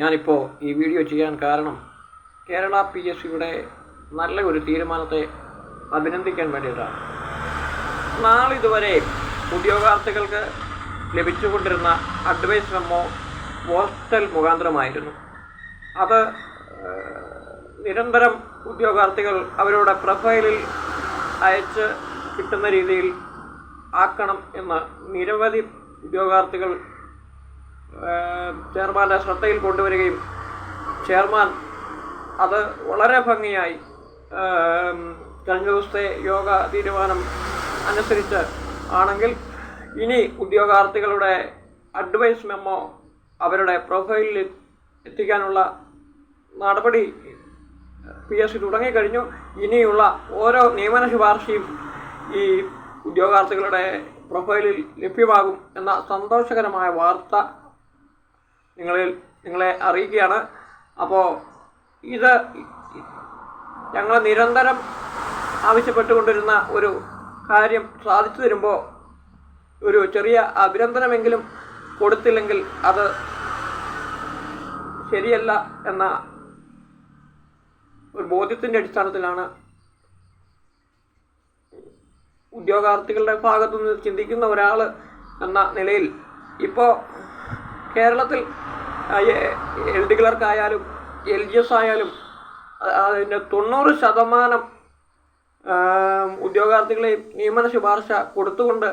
ഞാനിപ്പോൾ ഈ വീഡിയോ ചെയ്യാൻ കാരണം കേരള പി എസ് സിയുടെ നല്ല ഒരു തീരുമാനത്തെ അഭിനന്ദിക്കാൻ വേണ്ടിയിട്ടാണ്. നാളിതുവരെ ഉദ്യോഗാർത്ഥികൾക്ക് ലഭിച്ചുകൊണ്ടിരുന്ന അഡ്വൈസ് മെമ്മോ പോസ്റ്റൽ മുഖാന്തരമായിരുന്നു. അത് നിരന്തരം ഉദ്യോഗാർത്ഥികൾ അവരുടെ പ്രൊഫൈലിൽ അയച്ച് കിട്ടുന്ന രീതിയിൽ ആക്കണം എന്ന് നിരവധി ഉദ്യോഗാർത്ഥികൾ ചെയർമാന്റെ ശ്രദ്ധയിൽ കൊണ്ടുവരികയും ചെയർമാൻ അത് വളരെ ഭംഗിയായി കഴിഞ്ഞ ദിവസത്തെ യോഗ തീരുമാനം അനുസരിച്ച് ആണെങ്കിൽ ഇനി ഉദ്യോഗാർത്ഥികളുടെ അഡ്വൈസ് മെമ്മോ അവരുടെ പ്രൊഫൈലിൽ എത്തിക്കാനുള്ള നടപടി പി എസ് സി തുടങ്ങിക്കഴിഞ്ഞു. ഇനിയുള്ള ഓരോ നിയമന ശുപാർശയും ഈ ഉദ്യോഗാർത്ഥികളുടെ പ്രൊഫൈലിൽ ലഭ്യമാകും എന്ന സന്തോഷകരമായ വാർത്ത നിങ്ങളിൽ നിങ്ങളെ അറിയിക്കുകയാണ്. അപ്പോൾ ഇത് ഞങ്ങൾ നിരന്തരം ആവശ്യപ്പെട്ടുകൊണ്ടിരുന്ന ഒരു കാര്യം സാധിച്ചു തരുമ്പോൾ ഒരു ചെറിയ അഭിനന്ദനമെങ്കിലും കൊടുത്തില്ലെങ്കിൽ അത് ശരിയല്ല എന്ന ഒരു ബോധ്യത്തിന്റെ അടിസ്ഥാനത്തിലാണ് ഉദ്യോഗാർത്ഥികളുടെ ഭാഗത്തുനിന്ന് ചിന്തിക്കുന്ന ഒരാൾ എന്ന നിലയിൽ ഇപ്പോൾ കേരളത്തിൽ എൽ ഡി ക്ലർക്കായാലും എൽ ജി എസ് ആയാലും അതിന്റെ തൊണ്ണൂറ് ശതമാനം ഉദ്യോഗാർത്ഥികളെ നിയമന ശുപാർശ കൊടുത്തുകൊണ്ട്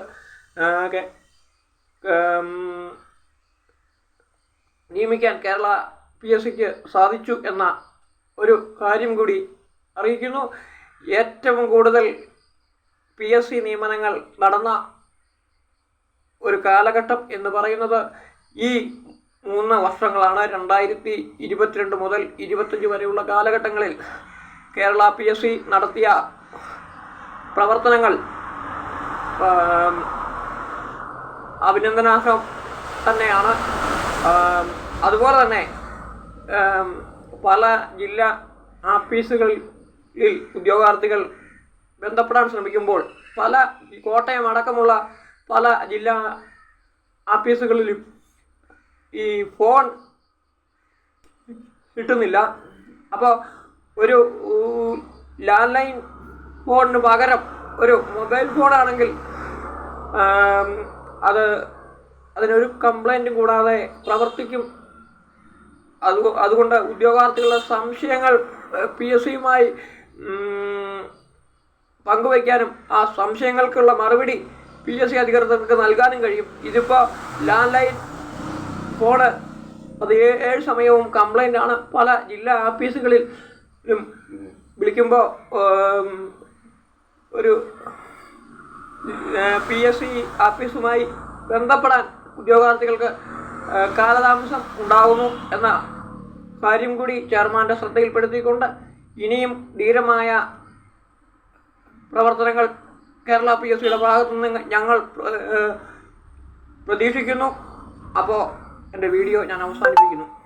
നിയമിക്കാൻ കേരള പി എസ് സിക്ക് സാധിച്ചു എന്ന ഒരു കാര്യം കൂടി അറിയിക്കുന്നു. ഏറ്റവും കൂടുതൽ പി എസ് സി നിയമനങ്ങൾ നടന്ന ഒരു കാലഘട്ടം എന്ന് പറയുന്നത് ഈ മൂന്ന് വർഷങ്ങളാണ് രണ്ടായിരത്തി ഇരുപത്തിരണ്ട് മുതൽ ഇരുപത്തഞ്ച് വരെയുള്ള കാലഘട്ടങ്ങളിൽ കേരള പി എസ് സി നടത്തിയ പ്രവർത്തനങ്ങൾ അഭിനന്ദനാർഹം തന്നെയാണ്. അതുപോലെ തന്നെ പല ജില്ലാ ആഫീസുകളിൽ ഉദ്യോഗാർത്ഥികൾ ബന്ധപ്പെടാൻ ശ്രമിക്കുമ്പോൾ പല കോട്ടയം അടക്കമുള്ള പല ജില്ലാ ആഫീസുകളിലും ഈ ഫോൺ കിട്ടുന്നില്ല. അപ്പോൾ ഒരു ലാൻഡ് ലൈൻ ഫോണിന് പകരം ഒരു മൊബൈൽ ഫോണാണെങ്കിൽ അത് അതിനൊരു കംപ്ലൈന്റും കൂടാതെ പ്രവർത്തിക്കും. അത് അതുകൊണ്ട് ഉദ്യോഗാർത്ഥികളുടെ സംശയങ്ങൾ പി എസ് സിയുമായി പങ്കുവയ്ക്കാനും ആ സംശയങ്ങൾക്കുള്ള മറുപടി പി എസ് സി അധികൃതർക്ക് നൽകാനും കഴിയും. ഇതിപ്പോൾ ലാൻഡ് ലൈൻ ഫോണ് അത് ഏഴ് സമയവും കംപ്ലൈന്റ് ആണ്. പല ജില്ലാ ഓഫീസുകളിലും വിളിക്കുമ്പോൾ ഒരു പി എസ് സി ഓഫീസുമായി ബന്ധപ്പെടാൻ ഉദ്യോഗാർത്ഥികൾക്ക് കാലതാമസം ഉണ്ടാകുന്നു എന്ന കാര്യം കൂടി ചെയർമാന്റെ ശ്രദ്ധയിൽപ്പെടുത്തിക്കൊണ്ട് ഇനിയും ധീരമായ പ്രവർത്തനങ്ങൾ കേരള പി എസ് സിയുടെ ഭാഗത്തു നിന്ന് ഞങ്ങൾ പ്രതീക്ഷിക്കുന്നു. അപ്പോൾ എന്റെ വീഡിയോ ഞാൻ അവസാനിപ്പിക്കുന്നു.